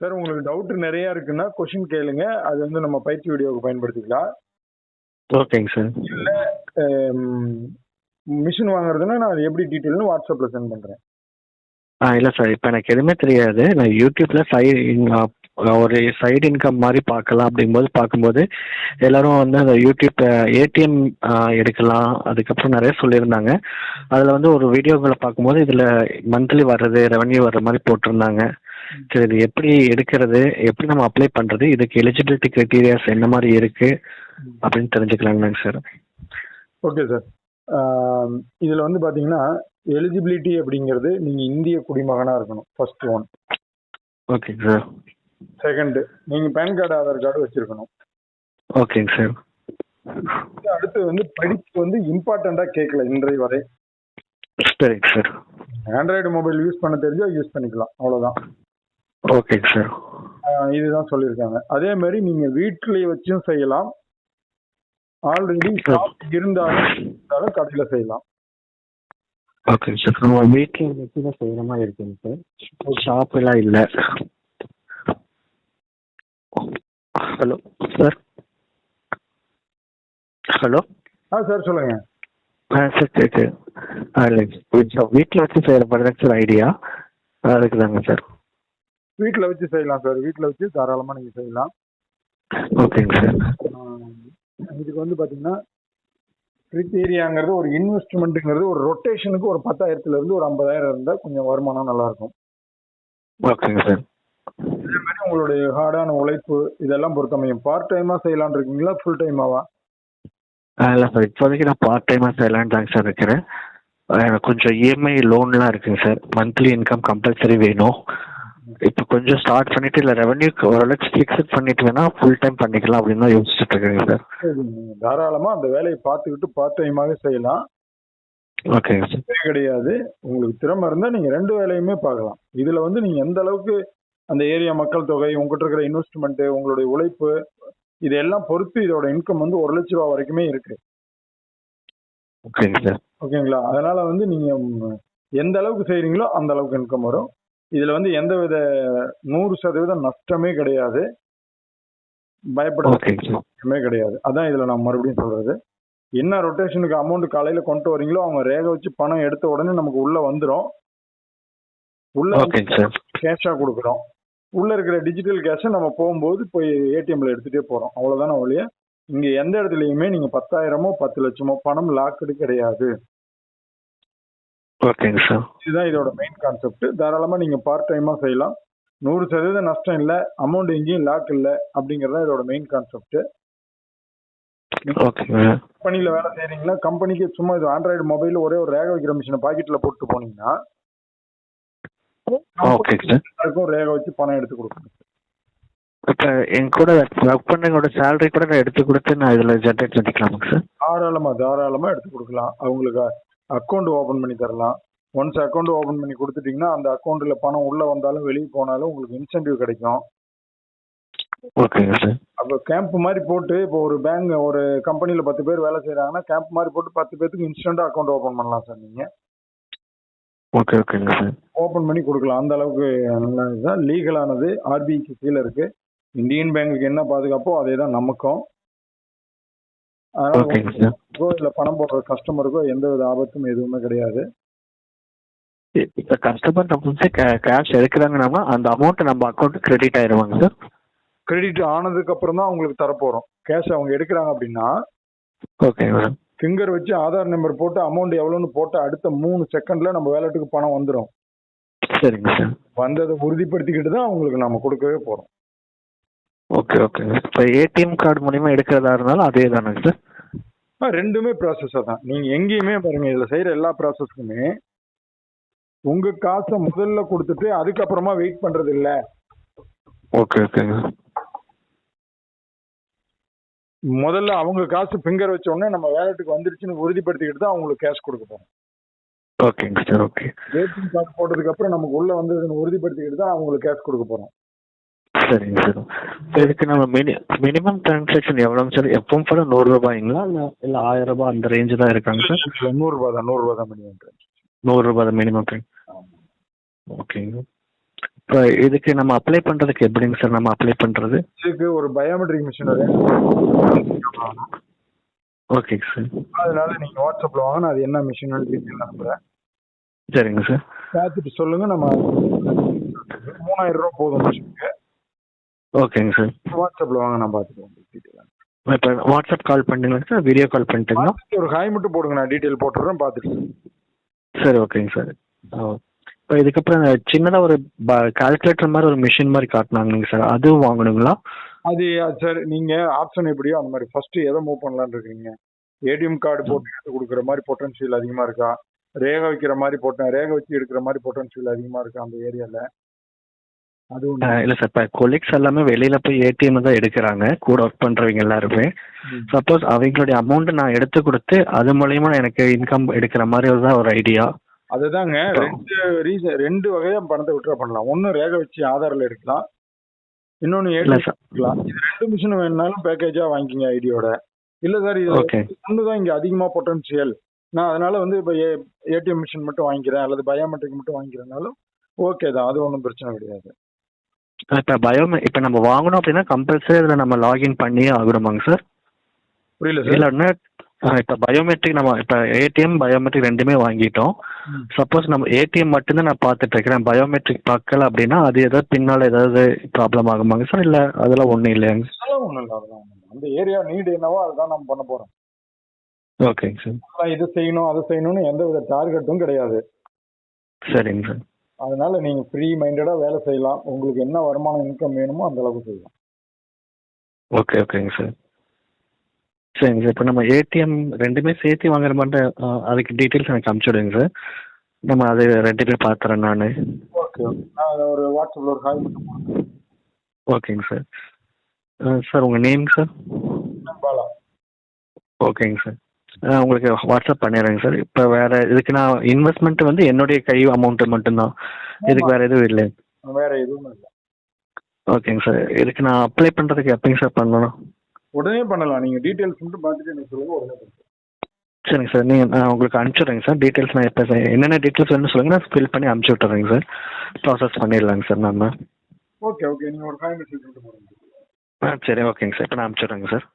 Sir உங்களுக்கு doubt நிறைய இருக்குன்னா கொஷின் கேளுங்க. அது வந்து நம்ம பயிற்சி வீடியோவுக்கு பயன்படுத்திக்கலாம். ஓகேங்க சார். இல்ல மிஷின் வாங்குறதுன்னா நான் அது எப்படி டீட்டெயில்னு வாட்ஸ்அப்ல சென்ட் பண்றேன். ஆ இல்லை சார். இப்போ எனக்கு எதுவுமே தெரியாது. நான் யூடியூப்ல சைடு ஒரு சைடு இன்கம் மாதிரி பார்க்கலாம் அப்படிங்கும்போது பார்க்கும்போது எல்லாரும் வந்து அந்த யூடியூப் ஏடிஎம் எடுக்கலாம். அதுக்கப்புறம் நிறைய சொல்லியிருந்தாங்க. அதில் வந்து ஒரு வீடியோக்களை பார்க்கும்போது இதில் மந்த்லி வர்றது ரெவன்யூ வர்ற மாதிரி போட்டிருந்தாங்க. சரி இது எப்படி எடுக்கிறது? எப்படி நம்ம அப்ளை பண்ணுறது இதுக்கு எலிஜிபிலிட்டி க்ரைட்டீரியாஸ் என்ன மாதிரி இருக்குது அப்படின்னு தெரிஞ்சுக்கலாங்களாங்க சார் ஓகே சார் இதுல வந்து பாத்தீங்கன்னா எலிஜிபிலிட்டி அப்படிங்கிறது நீங்க இந்திய குடிமகனா இருக்கணும் ஃபர்ஸ்ட் ஒன் ஓகேங்க சார் செகண்ட் நீங்க பேன் கார்டு ஆதார் கார்டு வச்சிருக்கணும். ஓகேங்க சார் அடுத்து வந்து படிப்பு வந்து இம்பார்ட்டண்டா கேட்கல இன்றைய வரை. சரிங்க சார் ஆண்ட்ராய்டு மொபைல் யூஸ் பண்ண தெரிஞ்சா யூஸ் பண்ணிக்கலாம் அவ்வளவுதான். ஓகேங்க சார் இதுதான் சொல்லியிருக்காங்க. அதே மாதிரி நீங்க வீட்டிலேயே வச்சும் செய்யலாம். ஆல்ரெடி இருந்தாலும் இருந்தாலும் கடையில செய்யலாம். ஓகேங்க சார் நம்ம வீட்டில் வச்சு தான் செய்கிற மாதிரி இருக்குங்க சார் ஷாப் எல்லாம் இல்லை. ஹலோ சார் ஹலோ ஆ சார் சொல்லுங்க. ஆ சார் கேக்கு ஆ இல்லைங்க வீட்டில் வச்சு செய்கிற மாதிரி தான் சார் ஐடியா அதுக்கு தாங்க சார் வீட்டில் வச்சு செய்யலாம் சார். வீட்டில் வச்சு தாராளமாக நீங்கள் செய்யலாம். ஓகேங்க சார். இதுக்கு வந்து பார்த்தீங்கன்னா கிரிட்டீரியாங்கிறது ஒரு இன்வெஸ்ட்மெண்ட்டுங்கிறது ஒரு ரொட்டேஷனுக்கு ஒரு பத்தாயிரத்துல இருந்து ஒரு ஐம்பதாயிரம் இருந்தால் கொஞ்சம் வருமானம் நல்லா இருக்கும் ஓகேங்க சார். அதே மாதிரி உங்களுடைய ஹார்டான உழைப்பு இதெல்லாம் பொறுத்தமையும். பார்ட் டைமாக செய்யலாம்னு இருக்கீங்களா ஃபுல் டைமாவா இல்லை சார். இப்போதைக்கு நான் பார்ட் டைமாக செய்யலான்னு தாங்க சார் இருக்கிறேன். எனக்கு கொஞ்சம் E இஎம்ஐ லோன்லாம் இருக்குங்க சார். மந்த்லி இன்கம் கம்பல்சரி வேணும். இப்போ கொஞ்சம் ஸ்டார்ட் பண்ணிட்டு இல்லை ரெவன்யூக்கு ஓரளவுக்கு ஃபிக்ஸட் பண்ணிட்டு வேணா ஃபுல் டைம் பண்ணிக்கலாம் அப்படின்னு தான் யோசிச்சுட்டு இருக்கேங்க சார் நீங்கள் தாராளமாக அந்த வேலையை பார்த்துக்கிட்டு பார்ட் டைமாகவே செய்யலாம். தப்பே கிடையாது. உங்களுக்கு திறமை இருந்தால் நீங்கள் ரெண்டு வேலையுமே பார்க்கலாம். இதில் வந்து நீங்கள் எந்த அளவுக்கு அந்த ஏரியா மக்கள் தொகை உங்ககிட்ட இருக்கிற இன்வெஸ்ட்மெண்ட்டு உங்களுடைய உழைப்பு இதெல்லாம் பொறுத்து இதோட இன்கம் வந்து ஒரு லட்ச ரூபா வரைக்குமே இருக்கு. ஓகேங்க சார் ஓகேங்களா அதனால வந்து நீங்க ம், எந்த அளவுக்கு செய்றீங்களோ அந்த அளவுக்கு இன்கம் வரும். இதுல வந்து எந்த வித நூறு சதவீதம் நஷ்டமே கிடையாது. பயப்பட நஷ்டமே கிடையாது. அதான் இதுல நான் மறுபடியும் சொல்றது. என்ன ரொட்டேஷனுக்கு அமௌண்ட் காலையில கொண்டு வரீங்களோ அவங்க ரேக வச்சு பணம் எடுத்த உடனே நமக்கு உள்ள வந்துடும் உள்ள கேஷா கொடுக்குறோம். உள்ள இருக்கிற டிஜிட்டல் கேஷை நம்ம போகும்போது போய் ஏடிஎம்ல எடுத்துட்டே போறோம். அவ்வளவுதானே ஒழிய இங்க எந்த இடத்துலயுமே நீங்க பத்தாயிரமோ பத்து லட்சமோ பணம் லாக்கடு கிடையாது. ஓகேங்க சார். இதுதான் இதோட மெயின் கான்செப்ட் தாராளமா நீங்க பார்ட் டைமா செய்யலாம். நூறு சதவீதம் நஷ்டம் இல்லை அமௌண்ட் எங்கேயும் லாக் இல்லை அப்படிங்கறத இதோட மெயின் கான்செப்ட் கம்பெனில வேலை செய்றீங்கன்னா கம்பெனிக்கு சும்மா இது ஆண்ட்ராய்டு மொபைல் ஒரே ஒரு ரேக வைக்கிற மிஷினை பாக்கெட்ல போட்டு போனீங்கன்னா எல்லாருக்கும் ரேக வச்சு பணம் எடுத்து கொடுக்கணும். இப்போ என் கூட ஒர்க் பண்ணுறவங்களோட சேலரி கூட நான் எடுத்து கொடுத்து நான் இதில் ஜென்ரேட் பண்ணிக்கலாமாங்க சார் தாராளமா தாராளமா எடுத்து கொடுக்கலாம். அவங்களுக்கு அக்கௌண்ட் ஓபன் பண்ணி தரலாம். ஒன்ஸ் அக்கௌண்ட் ஓபன் பண்ணி கொடுத்துட்டீங்கன்னா அந்த அக்கௌண்ட்ல பணம் உள்ள வந்தாலும் வெளியே போனாலும் உங்களுக்கு இன்சென்டிவ் கிடைக்கும். ஓகேங்க சார் அப்போ கேம்ப் மாதிரி போட்டு இப்போ ஒரு பேங்க் ஒரு கம்பெனில பத்து பேர் வேலை செய்றாங்கன்னா கேம்ப் மாதிரி போட்டு பத்து பேருக்கு இன்ஸ்டன்டா அக்கௌண்ட் ஓபன் பண்ணலாம் சார் நீங்க. ஓகே ஓகேங்க சார் ஓபன் பண்ணி கொடுக்கலாம். அந்த அளவுக்கு நல்ல இதுதான் லீகலானது ஆர்பிஐக்கு கீழே இருக்கு. இந்தியன் பேங்குக்கு என்ன பாதுகாப்போ அதே தான் நமக்கும். அதனால இல்ல பணம் போடுற கஸ்டமருக்கோ எந்த வித ஆபத்தும் எதுவுமே கிடையாது. இப்போ கஸ்டமர் நம்ம வந்து கேஷ் எடுக்கிறாங்கன்னா அந்த அமௌண்ட் நம்ம அக்கௌண்ட் கிரெடிட் ஆயிருவாங்க சார் கிரெடிட் ஆனதுக்கு அப்புறம் தான் உங்களுக்கு தரப்போறோம். கேஷ் அவங்க எடுக்கிறாங்க அப்படின்னா ஓகேங்க சார் ஃபிங்கர் வச்சு ஆதார் நம்பர் போட்டு அமௌண்ட் எவ்வளோன்னு போட்டு அடுத்த மூணு செகண்ட்ல நம்ம வேலெட்டுக்கு பணம் வந்துடும் சரிங்க சார் வந்ததை உறுதிப்படுத்திக்கிட்டு தான் அவங்களுக்கு நம்ம கொடுக்கவே போறோம். ஓகே ஓகேங்க இப்போ ஏடிஎம் கார்டு மூலியமா எடுக்கிறதா இருந்தாலும் அதே தானேங்க சார் ஆ, ரெண்டுமே ப்ராசஸர் தான். நீங்க எங்கேயுமே பாருங்க இதுல செய்யற எல்லா ப்ராசஸ்க்குமே உங்க காசை முதல்ல கொடுத்துட்டு அதுக்கப்புறமா வெயிட் பண்றது இல்ல. ஓகே ஓகேங்க முதல்ல அவங்க காசு ஃபிங்கர் வச்ச உடனே நம்ம வேலெட்டுக்கு வந்துருச்சுன்னு உறுதிப்படுத்திக்கிட்டு தான் அவங்களுக்கு கேஷ் கொடுக்க போறோம். ஓகேங்க சார் ஓகே ஏடிஎம் கார்டு போட்டதுக்கு அப்புறம் நமக்கு உள்ள வந்ததுன்னு உறுதிப்படுத்திக்கிட்டு தான் அவங்களுக்கு கேஷ் கொடுக்க போறோம். சரிங்க சார். இப்போ இதுக்கு நம்ம மினி மினிமம் டிரான்சாக்ஷன் எவ்வளோங்க சார் எப்பவும் போல நூறு ரூபாய்ங்களா? இல்லை இல்லை ஆயிரம் ரூபாய் அந்த ரேஞ்சு தான் இருக்காங்க சார் நூறு ரூபாய் தான் நூறு ரூபாய் தான் மினிமம் நூறு ரூபாய் தான் மினிமம் ஓகேங்க இப்போ இதுக்கு நம்ம அப்ளை பண்ணுறதுக்கு எப்படிங்க சார் நம்ம அப்ளை பண்ணுறது இதுக்கு ஒரு பயோமெட்ரிக் மிஷின் ஓகேங்க சார் அதனால நீங்க வாட்ஸ்அப்ல வாங்க அது என்ன மிஷின் டீட்டெயில் அனுப்புறேன் சரிங்க சார் பார்த்துட்டு சொல்லுங்க நம்ம மூணாயிரம் ரூபா போதும் மிஷினுக்கு ஓகேங்க சார். வாட்ஸ்அப்ல வாங்க நான் பார்த்துக்குவேன் டீட்டெயில் இப்போ வாட்ஸ்அப் கால் பண்ணுங்களா சார் வீடியோ கால் பண்ணிட்டுங்களா? ஒரு ஹாய் மட்டும் போடுங்க நான் டீட்டெயில் போட்டுடுறேன் பார்த்துட்டு. சரி ஓகேங்க சார். இப்போ இதுக்கப்புறம் சின்னதாக ஒரு கால்குலேட்டர் மாதிரி ஒரு மிஷின் மாதிரி காட்டினாங்க சார் அதுவும் வாங்கணுங்களா? அது சார் நீங்க ஆப்ஷன் எப்படியோ அந்த மாதிரி ஃபர்ஸ்ட் எதை மூவ் பண்ணலாம்னு இருக்கீங்க ஏடிஎம் கார்டு போட்டு எடுத்து கொடுக்குற மாதிரி பொட்டன்ஷியல் அதிகமா இருக்கா? ரேகை வைக்கிற மாதிரி போட்டேன் ரேகை வச்சு எடுக்கிற மாதிரி பொட்டன்ஷியல் அதிகமா இருக்கா அந்த ஒண்ணு. இல்லை சார் இப்போ கொலீக்ஸ் எல்லாமே வெளியில் போய் ஏடிஎம் தான் எடுக்கிறாங்க. கூட ஒர்க் பண்ணுறவங்க எல்லாருமே. சப்போஸ் அவங்களுடைய அமௌண்ட்டை நான் எடுத்து கொடுத்து அது மூலயமா எனக்கு இன்கம் எடுக்கிற மாதிரி தான் ஒரு ஐடியா அதுதாங்க. ரெண்டு ரீசன் ரெண்டு வகையா பணத்தை விட்ரா பண்ணலாம். ஒன்னு ரேகை வச்சு ஆதாரில் எடுக்கலாம். இன்னொன்னு ஏடிஎம் எடுக்கலாம். இது ரெண்டு மிஷின் வேணுனாலும் பேக்கேஜா வாங்கிக்கிங்க ஐடியோட இல்ல சார் இது ஒன்று தான் இங்க அதிகமா பொட்டன்ஷியல் நான் அதனால வந்து இப்போ ஏடிஎம் மிஷின் மட்டும் வாங்கிக்கிறேன். அல்லது பயோமெட்ரிக் மட்டும் வாங்கிக்கிறனாலும் ஓகே தான். அது ஒன்றும் பிரச்சனை கிடையாது. இப்போ பயோமெ இப்போ நம்ம வாங்கணும் அப்படின்னா கம்பல்சரி அதில் நம்ம லாகின் பண்ணியே ஆகணுமாங்க சார் புரியல சார் இல்லைன்னா இப்போ பயோமெட்ரிக் நம்ம இப்போ ஏடிஎம் பயோமெட்ரிக் ரெண்டுமே வாங்கிட்டோம். சப்போஸ் நம்ம ஏடிஎம் மட்டும்தான் நான் பார்த்துட்டு இருக்கிறேன் பயோமெட்ரிக் பார்க்கல அப்படின்னா அது ஏதாவது பின்னால் ஏதாவது ப்ராப்ளம் ஆகுமாங்க சார் இல்லை அதெல்லாம் ஒன்றும் இல்லையாங்க அதெல்லாம் ஒன்றும் இல்லை அதெல்லாம் அந்த ஏரியா நீடு என்னவோ அதுதான் நம்ம பண்ண போறோம். ஓகேங்க சார் இது செய்யணும் அதை செய்யணும்னு எந்த வித டார்கெட்டும் கிடையாது. சரிங்க சார் அதனால நீங்க ஃப்ரீ மைண்டடா வேலை செய்யலாம். உங்களுக்கு என்ன வருமானம் இன்கம் வேணுமோ அந்த அளவுக்கு செய்யலாம். ஓகே ஓகேங்க சார் சரிங்க சார் இப்போ நம்ம ஏடிஎம் ரெண்டுமே சேர்த்து வாங்குற மாதிரி அதுக்கு டீட்டெயில்ஸ் எனக்கு அனுப்பிச்சுடுங்க சார் நம்ம அது ரெண்டுமே பார்த்துறேன் நான். ஓகே ஓகே நான் அதை ஒரு வாட்ஸ்அப்ல ஒரு ஹாய் மட்டும் ஓகேங்க சார் சார் உங்கள் நேம் சார் பாலா. ஓகேங்க சார் உங்களுக்கு வாட்ஸ்அப் பண்ணிடுறேங்க சார். இப்போ வேறு இதுக்கு நான் இன்வெஸ்ட்மெண்ட் வந்து என்னுடைய கை அமௌண்ட்டு மட்டும்தான். இதுக்கு வேறு எதுவும் இல்லை. வேற எதுவும் இல்லை. ஓகேங்க சார். இதுக்கு நான் அப்ளை பண்ணுறதுக்கு எப்போங்க சார் பண்ணணும்? உடனே பண்ணலாம். நீங்க டீட்டெயில்ஸ் மட்டும் பார்த்துட்டு எனக்கு சொல்லுங்க உடனே பண்ணுறேன் சரிங்க சார். நீங்கள் நான் உங்களுக்கு அனுப்பிச்சுட்றேங்க சார். டீட்டெயில்ஸ் நான் எப்போ என்னென்ன டீட்டெயில்ஸ் வேணும்னு சொல்லுங்கள் நான் ஃபில் பண்ணி அனுப்பிச்சி விட்டுறேங்க சார். ப்ராசஸ் பண்ணிடலாங்க சார் நம்ம ஓகே ஓகே நீங்க ஒரு மட்டும் போடுங்க. ஆ சரி. ஓகேங்க சார். இப்போ நான் அனுப்பிச்சுட்றேங்க சார்.